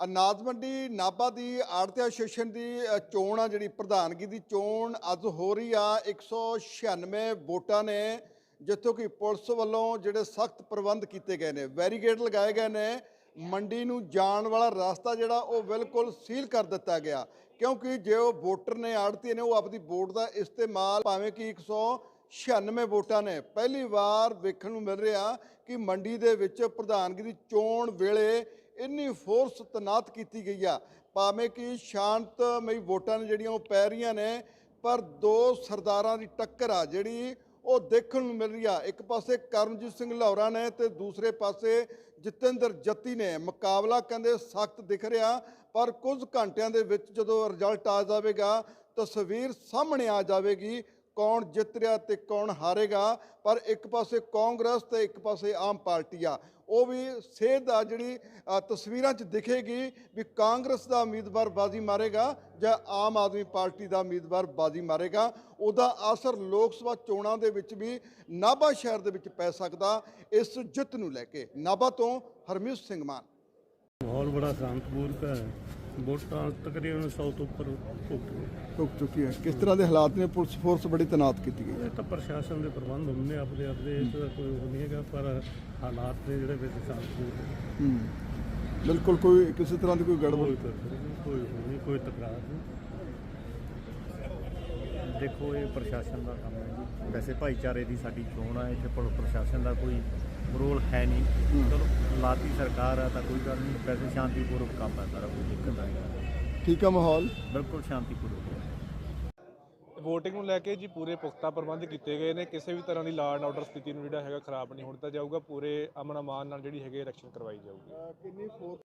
ਅਨਾਜ ਮੰਡੀ ਨਾਭਾ ਦੀ ਆੜਤੀ ਐਸੋਸੀਏਸ਼ਨ ਦੀ ਚੋਣ ਆ ਜਿਹੜੀ, ਪ੍ਰਧਾਨਗੀ ਦੀ ਚੋਣ ਅੱਜ ਹੋ ਰਹੀ ਆ। 196 ਵੋਟਾਂ ਨੇ, ਜਿੱਥੋਂ ਕਿ ਪੁਲਿਸ ਵੱਲੋਂ ਜਿਹੜੇ ਸਖਤ ਪ੍ਰਬੰਧ ਕੀਤੇ ਗਏ ਨੇ ਵੈਰੀਗੇਟ ਲਗਾਏ ਗਏ ਨੇ। ਮੰਡੀ ਨੂੰ ਜਾਣ ਵਾਲਾ ਰਸਤਾ ਜਿਹੜਾ, ਉਹ ਬਿਲਕੁਲ ਸੀਲ ਕਰ ਦਿੱਤਾ ਗਿਆ। ਕਿਉਂਕਿ ਜੇ ਉਹ ਵੋਟਰ ਨੇ ਆੜਤੀ ਨੇ, ਉਹ ਆਪਦੀ ਵੋਟ ਦਾ ਇਸਤੇਮਾਲ ਭਾਵੇਂ ਕਿ 196 ਵੋਟਾਂ ਨੇ। ਪਹਿਲੀ ਵਾਰ ਵੇਖਣ ਨੂੰ ਮਿਲ ਰਿਹਾ ਕਿ ਮੰਡੀ ਦੇ ਵਿੱਚ ਪ੍ਰਧਾਨਗੀ ਦੀ ਚੋਣ ਵੇਲੇ ਇੰਨੀ ਫੋਰਸ ਤਨਾਤ ਕੀਤੀ ਗਈ ਆ। ਭਾਵੇਂ ਕਿ ਸ਼ਾਂਤਮਈ ਵੋਟਾਂ ਨੇ ਜਿਹੜੀਆਂ ਉਹ ਪੈ ਰਹੀਆਂ ਨੇ, ਪਰ ਦੋ ਸਰਦਾਰਾਂ ਦੀ ਟੱਕਰ ਆ ਜਿਹੜੀ ਉਹ ਦੇਖਣ ਨੂੰ ਮਿਲ ਰਹੀ ਆ। ਇੱਕ ਪਾਸੇ ਕਰਮਜੀਤ ਸਿੰਘ ਲਾਹੌਰਾ ਨੇ ਤੇ ਦੂਸਰੇ ਪਾਸੇ ਜਤਿੰਦਰ ਜੱਤੀ ਨੇ। ਮੁਕਾਬਲਾ ਕਹਿੰਦੇ ਸਖਤ ਦਿਖ ਰਿਹਾ, ਪਰ ਕੁਝ ਘੰਟਿਆਂ ਦੇ ਵਿੱਚ ਜਦੋਂ ਰਿਜ਼ਲਟ ਆ ਜਾਵੇਗਾ, ਤਸਵੀਰ ਸਾਹਮਣੇ ਆ ਜਾਵੇਗੀ ਕੌਣ ਜਿੱਤ ਰਿਹਾ ਤੇ ਕੌਣ ਹਾਰੇਗਾ, ਪਰ ਇੱਕ ਪਾਸੇ ਕਾਂਗਰਸ ਤੇ ਇੱਕ ਪਾਸੇ ਆਮ ਪਾਰਟੀ ਆ। ਉਹ ਵੀ ਸੇਧ ਆ ਜਿਹੜੀ ਤਸਵੀਰਾਂ 'ਚ ਦਿਖੇਗੀ ਵੀ ਕਾਂਗਰਸ ਦਾ ਉਮੀਦਵਾਰ ਬਾਜ਼ੀ ਮਾਰੇਗਾ ਜਾਂ ਆਮ ਆਦਮੀ ਪਾਰਟੀ ਦਾ ਉਮੀਦਵਾਰ ਬਾਜ਼ੀ ਮਾਰੇਗਾ। ਉਹਦਾ ਅਸਰ ਲੋਕ ਸਭਾ ਚੋਣਾਂ ਦੇ ਵਿੱਚ ਵੀ ਨਾਭਾ ਸ਼ਹਿਰ ਦੇ ਵਿੱਚ ਪੈ ਸਕਦਾ, ਇਸ ਜਿੱਤ ਨੂੰ ਲੈ ਕੇ। ਨਾਭਾ ਤੋਂ ਹਰਮੀਤ ਸਿੰਘ ਮਾਨ। ਮਾਹੌਲ ਬੜਾ ਸ਼ਾਂਤਪੂਰਕ ਹੈ। ਵੋਟਾਂ ਤਕਰੀਬਨ 100 ਤੋਂ ਉੱਪਰ ਹੋ ਗਈਆਂ। ਰੁਕ ਚੁੱਕੀ ਹੈ। ਕਿਸ ਤਰ੍ਹਾਂ ਦੇ ਹਾਲਾਤ ਨੇ? ਪੁਲਿਸ ਫੋਰਸ ਬੜੀ ਤਨਾਤ ਕੀਤੀ ਗਈ ਇਹ ਤਾਂ ਪ੍ਰਸ਼ਾਸਨ ਦੇ ਪ੍ਰਬੰਧ ਹੁੰਦੇ ਆ ਆਪਦੇ ਆਪਦੇ 'ਚ ਤਾਂ ਕੋਈ ਉਹ ਨਹੀਂ ਹੈਗਾ ਪਰ ਹਾਲਾਤ ਨੇ ਜਿਹੜੇ ਵਿੱਚ ਸ਼ਾਂਤਪੂਰਕ ਹੈ। ਹੂੰ। ਬਿਲਕੁਲ ਕੋਈ ਕਿਸੇ ਤਰ੍ਹਾਂ ਦੀ ਕੋਈ ਗੜਬੜ? ਕੋਈ ਕੋਈ ਕੋਈ ਉਹ ਨਹੀਂ ਕੋਈ ਤਕਰਾਰ ਨਹੀਂ। ਦੇਖੋ ਇਹ ਪ੍ਰਸ਼ਾਸਨ ਦਾ ਕੰਮ ਹੈ ਜੀ। ਵੈਸੇ ਭਾਈਚਾਰੇ ਦੀ ਸਾਡੀ ਚੋਣ ਆ ਇੱਥੇ ਪੁਲਿਸ ਪ੍ਰਸ਼ਾਸਨ ਦਾ ਕੋਈ ਰੋਲ ਹੈ ਨਹੀਂ। ਚਲੋ ਲਾਤੀ ਸਰਕਾਰ ਆ ਤਾਂ ਕੋਈ ਗੱਲ ਨਹੀਂ ਵੈਸੇ ਸ਼ਾਂਤੀਪੂਰਵਕ ਕੰਮ ਹੈ ਸਾਰਾ ਕੋਈ ਦਿੱਕਤ ਨਹੀਂ। ਠੀਕ ਆ ਮਾਹੌਲ? ਬਿਲਕੁਲ ਸ਼ਾਂਤੀਪੂਰਵਕ ਹੈ ਵੋਟਿੰਗ ਨੂੰ ਲੈ ਕੇ ਜੀ ਪੂਰੇ ਪੁਖਤਾ ਪ੍ਰਬੰਧ ਕੀਤੇ ਗਏ ਨੇ ਕਿਸੇ ਵੀ ਤਰ੍ਹਾਂ ਦੀ ਲਾਅ ਐਂਡ ਆਰਡਰ ਸਥਿਤੀ ਨੂੰ ਜਿਹੜਾ ਹੈਗਾ ਖਰਾਬ ਨਹੀਂ ਹੋਣ ਦਿੱਤਾ ਜਾਊਗਾ ਪੂਰੇ ਅਮਨ ਅਮਾਨ ਨਾਲ ਜਿਹੜੀ ਹੈਗੀ ਇਲੈਕਸ਼ਨ ਕਰਵਾਈ ਜਾਊਗੀ। ਕਿੰਨੀ ਫੋਰਸ